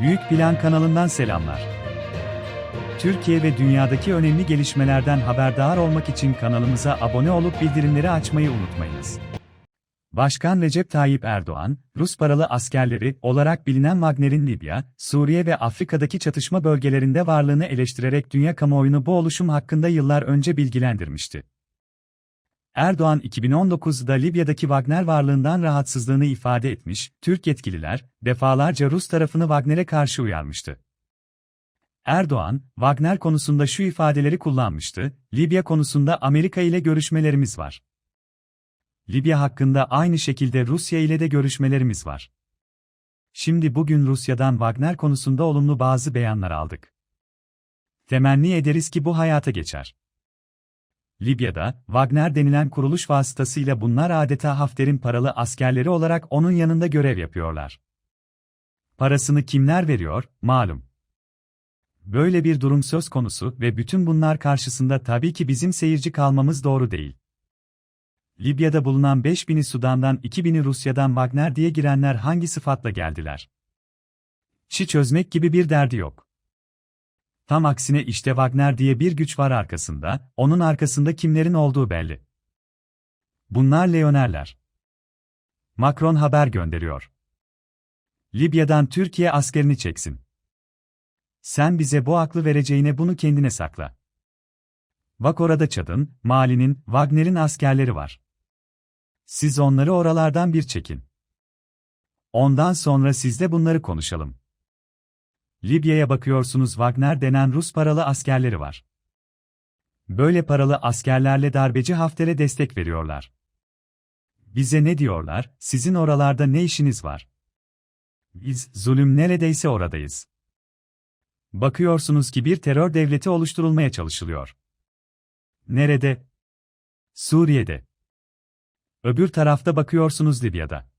Büyük Plan kanalından selamlar. Türkiye ve dünyadaki önemli gelişmelerden haberdar olmak için kanalımıza abone olup bildirimleri açmayı unutmayınız. Başkan Recep Tayyip Erdoğan, Rus paralı askerleri olarak bilinen Wagner'in Libya, Suriye ve Afrika'daki çatışma bölgelerinde varlığını eleştirerek dünya kamuoyunu bu oluşum hakkında yıllar önce bilgilendirmişti. Erdoğan 2019'da Libya'daki Wagner varlığından rahatsızlığını ifade etmiş, Türk yetkililer, defalarca Rus tarafını Wagner'e karşı uyarmıştı. Erdoğan, Wagner konusunda şu ifadeleri kullanmıştı, Libya konusunda Amerika ile görüşmelerimiz var. Libya hakkında aynı şekilde Rusya ile de görüşmelerimiz var. Şimdi bugün Rusya'dan Wagner konusunda olumlu bazı beyanlar aldık. Temenni ederiz ki bu hayata geçer. Libya'da, Wagner denilen kuruluş vasıtasıyla bunlar adeta Hafter'in paralı askerleri olarak onun yanında görev yapıyorlar. Parasını kimler veriyor, malum. Böyle bir durum söz konusu ve bütün bunlar karşısında tabii ki bizim seyirci kalmamız doğru değil. Libya'da bulunan 5000'i Sudan'dan 2000'i Rusya'dan Wagner diye girenler hangi sıfatla geldiler? Çi çözmek gibi bir derdi yok. Tam aksine işte Wagner diye bir güç var arkasında, onun arkasında kimlerin olduğu belli. Bunlar Leonerler. Macron haber gönderiyor. Libya'dan Türkiye askerini çeksin. Sen bize bu aklı vereceğine bunu kendine sakla. Bak orada Çad'ın, Mali'nin, Wagner'in askerleri var. Siz onları oralardan bir çekin. Ondan sonra sizle bunları konuşalım. Libya'ya bakıyorsunuz Wagner denen Rus paralı askerleri var. Böyle paralı askerlerle darbeci Hafter'e destek veriyorlar. Bize ne diyorlar, sizin oralarda ne işiniz var? Biz, zulüm neredeyse oradayız. Bakıyorsunuz ki bir terör devleti oluşturulmaya çalışılıyor. Nerede? Suriye'de. Öbür tarafta bakıyorsunuz Libya'da.